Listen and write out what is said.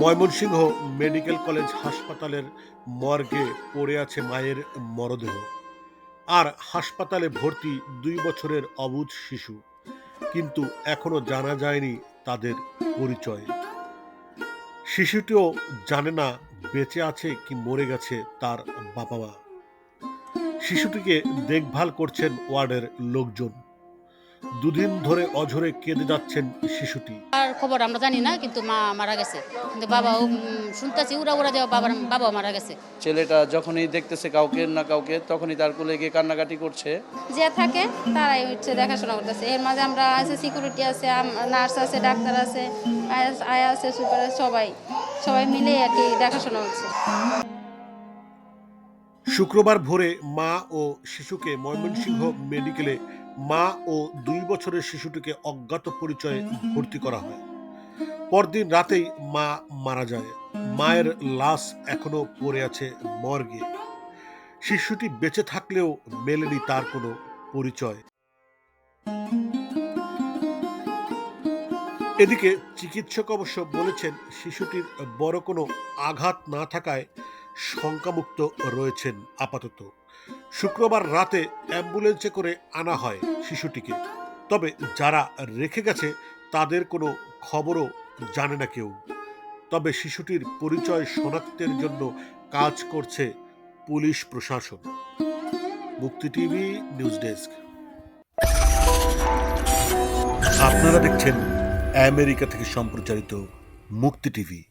Mymensingh medical college হাসপাতালের মর্গে পড়ে আছে মায়ের মরদেহ। আর হাসপাতালে ভর্তি দুই বছরের অবুধ শিশু। কিন্তু এখনও জানা যায়নি তাদের পরিচয়। শিশুটিও জানে না বেঁচে আছে কি মরে গেছে তার বাবা মা শিশুটিকে দেখভাল করছেন ওয়ার্ডের লোকজন। দুদিন ধরে অঝরে কেঁদে যাচ্ছেন শিশুটি। আর খবর আমরা জানি না কিন্তু মা মারা গেছে। কিন্তু বাবাও শুনতেছি উড়া উড়া দেওয়া বাবার বাবাও মারা গেছে। ছেলেটা যখনই দেখতেছে কাউকে না কাউকে তখনই তার কোলে গিয়ে কান্নাকাটি করছে। যে থাকে তারাই হচ্ছে দেখাশোনা করতেছে। এর মাঝে আমরা আছে সিকিউরিটি আছে নার্স আছে ডাক্তার আছে আয়া- আয়া আছে সুপার সবাই। সবাই মিলে আর কি দেখাশোনা হচ্ছে। শুক্রবার ভোরে মা ও শিশুকে ময়মনসিংহ মেডিকেলে মা ও দুই বছরের শিশুটিকে অজ্ঞাত পরিচয়ে ভর্তি করা হয়। পরদিন রাতেই মা মারা যায়। মায়ের লাশ এখনও পড়ে আছে মর্গে। শিশুটি বেঁচে থাকলেও মেলেনি তার কোনো পরিচয়। এদিকে চিকিৎসক অবশ্য বলেছেন, শিশুটির বড় কোনো আঘাত না থাকায় শঙ্কামুক্ত রয়েছেন আপাতত। শুক্রবার রাতে অ্যাম্বুলেন্সে করে আনা হয় শিশুটিকে। তবে যারা রেখে গেছে, তাদের কোনো খবরও জানে না কেউ। তবে শিশুটির পরিচয় শনাক্তের জন্য কাজ করছে পুলিশ প্রশাসন। মুক্তি টিভি নিউজ ডেস্ক। আপনারা দেখছেন আমেরিকা থেকে সম্প্রচারিত মুক্তি টিভি।